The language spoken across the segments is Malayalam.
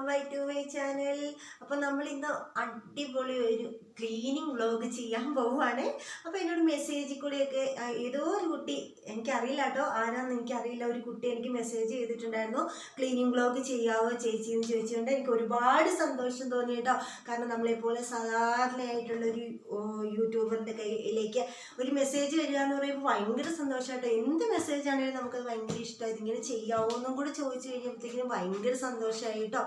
Welcome by to my channel അപ്പോൾ നമ്മൾ ഇന്ന് അടിപൊളി ഒരു ക്ലീനിങ് വ്ലോഗ് ചെയ്യാൻ പോവുകയാണ് അപ്പോൾ എന്നോട് മെസ്സേജിൽ കൂടിയൊക്കെ ഏതോ ഒരു കുട്ടി എനിക്കറിയില്ല കേട്ടോ ആരാന്ന് എനിക്കറിയില്ല. ഒരു കുട്ടി എനിക്ക് മെസ്സേജ് ചെയ്തിട്ടുണ്ടായിരുന്നു. ക്ലീനിങ് വ്ലോഗ് ചെയ്യാവോ ചേച്ചി? എന്ന് ചോദിച്ചുകൊണ്ട് എനിക്ക് ഒരുപാട് സന്തോഷം തോന്നി കേട്ടോ. കാരണം നമ്മളെപ്പോലെ സാധാരണയായിട്ടുള്ളൊരു യൂട്യൂബറിന്റെ കയ്യിലേക്ക് ഒരു മെസ്സേജ് വരിക എന്ന് പറയുമ്പോൾ ഭയങ്കര സന്തോഷമായിട്ടോ എന്ത് മെസ്സേജ് ആണെങ്കിലും നമുക്കത് ഭയങ്കര ഇഷ്ടമായി. ഇതിങ്ങനെ ചെയ്യാവോ? എന്നും കൂടെ ചോദിച്ചു കഴിഞ്ഞപ്പോഴത്തേക്കിനും ഭയങ്കര സന്തോഷമായി കേട്ടോ.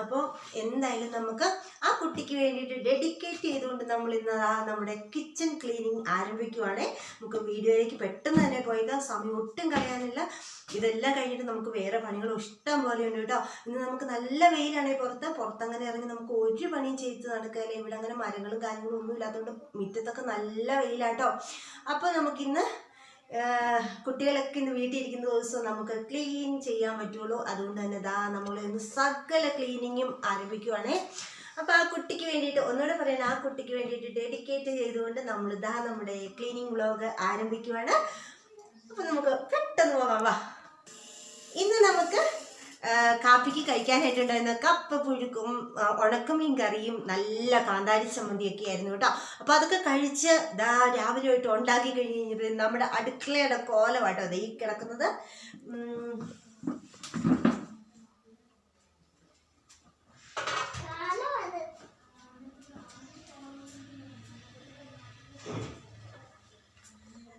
അപ്പോൾ എന്തായാലും നമുക്ക് ആ കുട്ടിക്ക് വേണ്ടിയിട്ട് ഡെഡിക്കേറ്റ് ചെയ്തുകൊണ്ട് നമ്മൾ ഇന്ന് ആ നമ്മുടെ കിച്ചൺ ക്ലീനിങ് ആരംഭിക്കുവാണേ. നമുക്ക് വീഡിയോയിലേക്ക് പെട്ടെന്ന് തന്നെ പോയേക്കാം. സമയം ഒട്ടും കളയാനില്ല. ഇതെല്ലാം കഴിഞ്ഞിട്ട് നമുക്ക് വേറെ പണികൾ ഇഷ്ടം പോലെ ഉണ്ട് കേട്ടോ. ഇന്ന് നമുക്ക് നല്ല വെയിലാണേ പുറത്ത്. പുറത്തങ്ങനെ ഇറങ്ങി നമുക്ക് ഒരു പണിയും ചെയ്ത് നടക്കാല്ലേ ഇവിടെ അങ്ങനെ മരങ്ങളും കാര്യങ്ങളും ഒന്നും ഇല്ലാത്തതുകൊണ്ട് മുറ്റത്തൊക്കെ നല്ല വെയിലാട്ടോ അപ്പോൾ നമുക്കിന്ന് കുട്ടികളൊക്കെ ഇന്ന് വീട്ടിലിരിക്കുന്ന ദിവസം നമുക്ക് ക്ലീൻ ചെയ്യാൻ പറ്റുള്ളൂ. അതുകൊണ്ട് തന്നെ ദാ നമ്മൾ ഇന്ന് സകല ക്ലീനിങ്ങും ആരംഭിക്കുവാണേ. അപ്പോൾ ആ കുട്ടിക്ക് വേണ്ടിയിട്ട് ഒന്നുകൂടെ പറയാൻ ആ കുട്ടിക്ക് വേണ്ടിയിട്ട് ഡെഡിക്കേറ്റ് ചെയ്തുകൊണ്ട് നമ്മൾ ഇതാ നമ്മുടെ ക്ലീനിങ് വ്ലോഗ് ആരംഭിക്കുവാണ്. അപ്പോൾ നമുക്ക് പെട്ടെന്ന് പോകാം വാ. ഇന്ന് നമുക്ക് കാപ്പിക്ക് കഴിക്കാനായിട്ടുണ്ടായിരുന്ന കപ്പ പുഴുക്കും ഉണക്കമീൻ കറിയും നല്ല കാന്താരി ചമ്മന്തിയൊക്കെ ആയിരുന്നു കേട്ടോ. അപ്പോൾ അതൊക്കെ കഴിച്ച് ദാ രാവിലെ ആയിട്ട് ഉണ്ടാക്കി കഴിഞ്ഞ് കഴിഞ്ഞപ്പോൾ നമ്മുടെ അടുക്കളയുടെ കോലമാട്ടോ ദേ ഈ കിടക്കുന്നത്.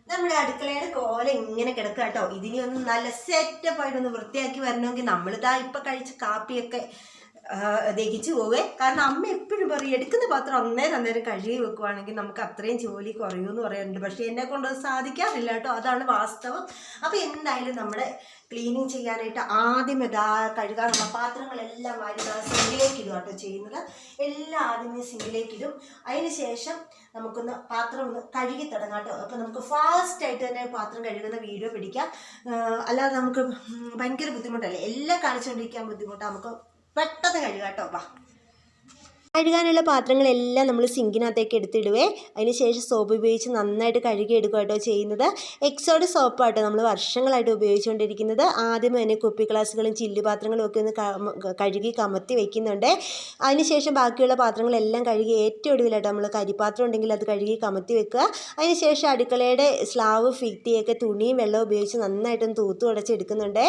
നമ്മുടെ അടുക്കളയുടെ കോല ഇങ്ങനെ കിടക്കുക കേട്ടോ. ഇതിനെ ഒന്ന് നല്ല സെറ്റപ്പ് ആയിട്ടൊന്ന് വൃത്തിയാക്കി വരണമെങ്കിൽ നമ്മളിതാ ഇപ്പൊ കഴിച്ച കാപ്പിയൊക്കെ ദഹിച്ചു പോവേ. കാരണം അമ്മ എപ്പോഴും പറയും എടുക്കുന്ന പാത്രം അന്നേരം അന്നേരം കഴുകി വെക്കുവാണെങ്കിൽ നമുക്ക് അത്രയും ജോലി കുറയുമെന്ന് പറയാറുണ്ട് പക്ഷേ എന്നെ കൊണ്ട് സാധിക്കാറില്ല കേട്ടോ. അതാണ് വാസ്തവം. അപ്പോൾ എന്തായാലും നമ്മുടെ ക്ലീനിങ് ചെയ്യാനായിട്ട് ആദ്യം ഇതാ കഴുകാനുള്ള പാത്രങ്ങളെല്ലാം വാരി സിങ്കിലേക്ക് ഇടും കേട്ടോ ചെയ്യുന്നത്. എല്ലാം ആദ്യമേ സിങ്കിലേക്ക് ഇടും. അതിന് ശേഷം നമുക്കൊന്ന് പാത്രം ഒന്ന് കഴുകി തുടങ്ങാം കേട്ടോ. അപ്പോൾ നമുക്ക് ഫാസ്റ്റ് ആയിട്ട് തന്നെ പാത്രം കഴുകുന്ന വീഡിയോ പിടിക്കാം. അല്ലാതെ നമുക്ക് ഭയങ്കര ബുദ്ധിമുട്ടല്ലേ? എല്ലാം കാണിച്ചുകൊണ്ടിരിക്കാൻ ബുദ്ധിമുട്ടാണ് നമുക്ക് പെട്ടെന്ന് കഴുകാം കേട്ടോ. വാ. കഴുകാനുള്ള പാത്രങ്ങളെല്ലാം നമ്മൾ സിങ്കിനകത്തേക്ക് എടുത്തിടുവേ. അതിന് ശേഷം സോപ്പ് ഉപയോഗിച്ച് നന്നായിട്ട് കഴുകിയെടുക്കുക കേട്ടോ ചെയ്യുന്നത്. എക്സോഡ് സോപ്പാട്ടോ നമ്മൾ വർഷങ്ങളായിട്ട് ഉപയോഗിച്ചുകൊണ്ടിരിക്കുന്നത്. ആദ്യം തന്നെ കുപ്പി ഗ്ലാസ്സുകളും ചില്ലു പാത്രങ്ങളും ഒക്കെ ഒന്ന് കഴുകി കമത്തി വെക്കുന്നുണ്ട്. അതിനുശേഷം ബാക്കിയുള്ള പാത്രങ്ങളെല്ലാം കഴുകി ഏറ്റവും ഒടുവിലായിട്ട് നമ്മൾ കരിപാത്രം ഉണ്ടെങ്കിൽ അത് കഴുകി കമത്തി വെക്കുക. അതിനുശേഷം അടുക്കളയുടെ സ്ലാവ് ഫിത്തിയൊക്കെ തുണിയും വെള്ളവും ഉപയോഗിച്ച് നന്നായിട്ടൊന്ന് തൂത്ത് ഉടച്ചെടുക്കുന്നുണ്ട്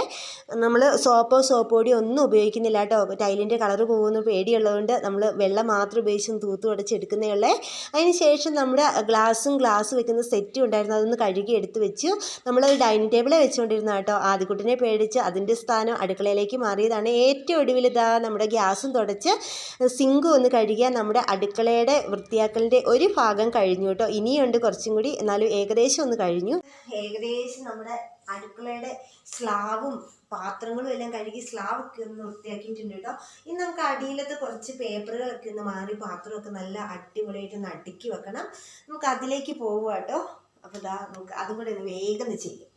നമ്മൾ സോപ്പോ സോപ്പ് പൊടിയോ ഒന്നും ഉപയോഗിക്കുന്നില്ല കേട്ടോ. ടൈലിന്റെ കളർ പോകുന്ന പേടിയുള്ളതുകൊണ്ട് നമ്മൾ വെള്ളം മാത്രം ഉപയോഗിച്ചും തൂത്തു ഉടച്ചെടുക്കുന്നേ ഉള്ളേ. അതിന് ശേഷം നമ്മുടെ ഗ്ലാസും ഗ്ലാസ് വെക്കുന്ന സെറ്റും ഉണ്ടായിരുന്നു. അതൊന്ന് കഴുകി എടുത്ത് വെച്ചു. നമ്മൾ ഡൈനിങ് ടേബിളെ വെച്ചുകൊണ്ടിരുന്ന കേട്ടോ. ആദ്യക്കുട്ടിനെ പേടിച്ച് അതിന്റെ സ്ഥാനം അടുക്കളയിലേക്ക് മാറിയതാണ്. ഏറ്റവും ഒടുവിൽ ഇതാ നമ്മുടെ ഗ്യാസും തുടച്ച് സിങ്കും ഒന്ന് കഴുകിയാൽ നമ്മുടെ അടുക്കളയുടെ വൃത്തിയാക്കലിന്റെ ഒരു ഭാഗം കഴിഞ്ഞു കേട്ടോ. ഇനിയുണ്ട് കുറച്ചും കൂടി. എന്നാലും ഏകദേശം ഒന്ന് കഴിഞ്ഞു. ഏകദേശം നമ്മുടെ അടുക്കളയുടെ സ്ലാവും പാത്രങ്ങളും എല്ലാം കഴുകി സ്ലാവൊക്കെ ഒന്ന് വൃത്തിയാക്കിയിട്ടുണ്ട് കേട്ടോ. ഇനി നമുക്ക് അടിയിലത്തെ കുറച്ച് പേപ്പറുകളൊക്കെ ഒന്ന് മാറി പാത്രമൊക്കെ നല്ല അടിപൊളിയായിട്ട് ഒന്ന് അടുക്കി വെക്കണം. നമുക്ക് അതിലേക്ക് പോവുക കേട്ടോ. അപ്പോൾ ഇതാ നമുക്ക് അതും കൂടെ ഒന്ന് വേഗം ചെയ്യും.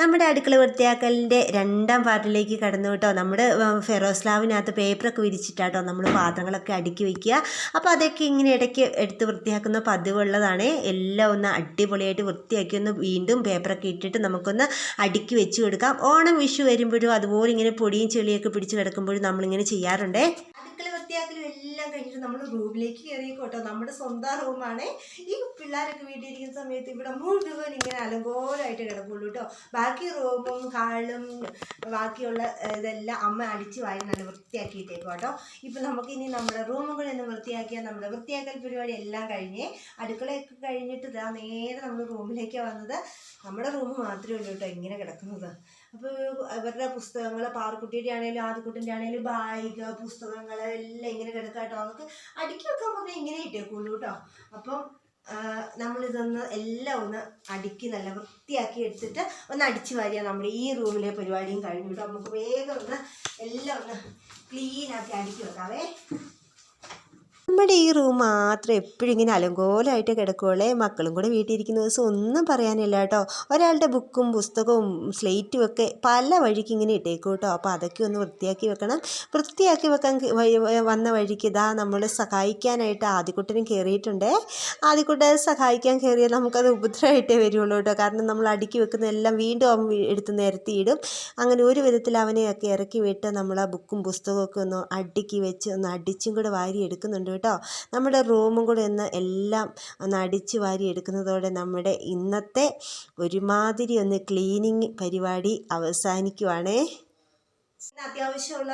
നമ്മുടെ അടുക്കള വൃത്തിയാക്കലിന്റെ രണ്ടാം പാർട്ടിലേക്ക് കടന്നു കേട്ടോ. നമ്മുടെ ഫെറോസ്ലാവിനകത്ത് പേപ്പറൊക്കെ വിരിച്ചിട്ടാട്ടോ നമ്മൾ പാത്രങ്ങളൊക്കെ അടുക്കി വയ്ക്കുക അപ്പോൾ അതൊക്കെ ഇങ്ങനെ ഇടയ്ക്ക് എടുത്ത് വൃത്തിയാക്കുന്ന പതിവുള്ളതാണ്. എല്ലാം ഒന്ന് അടിപൊളിയായിട്ട് വൃത്തിയാക്കി ഒന്ന് വീണ്ടും പേപ്പറൊക്കെ ഇട്ടിട്ട് നമുക്കൊന്ന് അടുക്കി വെച്ച് കൊടുക്കാം. ഓണം വിഷു വരുമ്പോഴും അതുപോലെ ഇങ്ങനെ പൊടിയും ചെളിയൊക്കെ പിടിച്ച് കിടക്കുമ്പോഴും നമ്മളിങ്ങനെ ചെയ്യാറുണ്ടേ. വൃത്തിയാക്കലും എല്ലാം കഴിഞ്ഞിട്ട് നമ്മൾ റൂമിലേക്ക് കയറിക്കോട്ടോ നമ്മുടെ സ്വന്തം റൂമാണ് ഈ പിള്ളേരൊക്കെ വീട്ടിലിരിക്കുന്ന സമയത്ത് ഇവിടെ മുഴുവൻ ഇങ്ങനെ അലങ്കോലമായിട്ട് കിടക്കുള്ളൂ കേട്ടോ ബാക്കി റൂമും ഹാളും ബാക്കിയുള്ള ഇതെല്ലാം അമ്മ അടിച്ച് വാരി നല്ല വൃത്തിയാക്കിയിട്ടേക്കും കേട്ടോ ഇപ്പം നമുക്ക് ഇനി നമ്മുടെ റൂമും കൂടെ വൃത്തിയാക്കിയാൽ നമ്മുടെ വൃത്തിയാക്കൽ പരിപാടി എല്ലാം കഴിഞ്ഞ് അടുക്കളയൊക്കെ കഴിഞ്ഞിട്ട് ഇതാ നേരെ നമ്മൾ റൂമിലേക്ക് വന്നത്. നമ്മുടെ റൂം മാത്രമേ ഉള്ളൂ കേട്ടോ ഇങ്ങനെ കിടക്കുന്നത്. അപ്പോൾ അവരുടെ പുസ്തകങ്ങൾ പാറക്കുട്ടിയുടെ ആണെങ്കിലും ആദ്യക്കുട്ടിന്റെ ആണെങ്കിലും ബായിക പുസ്തകങ്ങൾ ഇങ്ങനെ കിടക്കാട്ടോ കേട്ടോ അതൊക്കെ അടുക്കി വെക്കാൻ പറഞ്ഞാൽ ഇങ്ങനെ ഇട്ടേക്കുള്ളൂ കേട്ടോ അപ്പം നമ്മളിതൊന്ന് എല്ലാം ഒന്ന് അടുക്കി നല്ല വൃത്തിയാക്കി എടുത്തിട്ട് ഒന്ന് അടിച്ചു വാരിയാൽ നമ്മുടെ ഈ റൂമിലെ പരിപാടിയും കഴിഞ്ഞു കേട്ടോ നമുക്ക് വേഗം ഒന്ന് എല്ലാം ഒന്ന് ക്ലീനാക്കി അടുക്കി വെക്കാവേ. നമ്മുടെ ഈ റൂം മാത്രം എപ്പോഴും ഇങ്ങനെ അലങ്കോലമായിട്ട് കിടക്കുള്ളേ മക്കളും കൂടെ വീട്ടിലിരിക്കുന്ന ദിവസം ഒന്നും പറയാനില്ല കേട്ടോ. ഒരാളുടെ ബുക്കും പുസ്തകവും സ്ലേറ്റും ഒക്കെ പല വഴിക്ക് ഇങ്ങനെ ഇട്ടേക്കും കേട്ടോ. അപ്പോൾ അതൊക്കെ ഒന്ന് വൃത്തിയാക്കി വെക്കണം. വൃത്തിയാക്കി വെക്കാൻ വന്ന വഴിക്ക് ഇതാ നമ്മൾ സഹായിക്കാനായിട്ട് ആദ്യക്കുട്ടനും കയറിയിട്ടുണ്ട് ആദ്യക്കുട്ടനെ സഹായിക്കാൻ കയറിയാൽ നമുക്കത് ഉപദ്രവമായിട്ടേ വരുള്ളൂ കേട്ടോ. കാരണം നമ്മൾ അടുക്കി വെക്കുന്ന എല്ലാം വീണ്ടും എടുത്ത് നിരത്തിയിടും അങ്ങനെ ഒരു വിധത്തിൽ അവനെയൊക്കെ ഇറക്കി വിട്ട് നമ്മൾ ആ ബുക്കും പുസ്തകമൊക്കെ ഒന്ന് അടുക്കി വെച്ച് ഒന്ന് അടിച്ചും കൂടെ വാരി എടുക്കുന്നുണ്ട് കേട്ടോ. നമ്മുടെ റൂമും കൂടെ ഒന്ന് എല്ലാം ഒന്ന് അടിച്ച് വാരി എടുക്കുന്നതോടെ നമ്മുടെ ഇന്നത്തെ ഒരുമാതിരി ഒന്ന് ക്ലീനിങ് പരിപാടി അവസാനിക്കുവാണേ. അത്യാവശ്യമുള്ള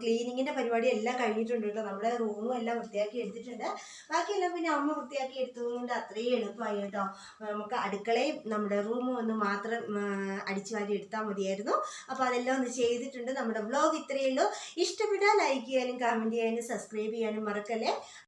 ക്ലീനിങ്ങിന്റെ പരിപാടി എല്ലാം കഴിഞ്ഞിട്ടുണ്ട് കേട്ടോ. നമ്മുടെ റൂമും എല്ലാം വൃത്തിയാക്കി എടുത്തിട്ടുണ്ട്. ബാക്കിയെല്ലാം പിന്നെ അമ്മ വൃത്തിയാക്കി എടുത്തതുകൊണ്ട് അത്രയും എളുപ്പമായി കേട്ടോ. നമുക്ക് അടുക്കളയും നമ്മുടെ റൂമും ഒന്ന് മാത്രം അടിച്ചു വാരി എടുത്താൽ മതിയായിരുന്നു. അപ്പോൾ അതെല്ലാം ഒന്ന് ചെയ്തിട്ടുണ്ട് നമ്മുടെ വ്ലോഗ് ഇത്രയേ ഉള്ളൂ. ഇഷ്ടപ്പെട്ടാൽ ലൈക്ക് ചെയ്യാനും കമന്റ് ചെയ്യാനും സബ്സ്ക്രൈബ് ചെയ്യാനും മറക്കല്ലേ?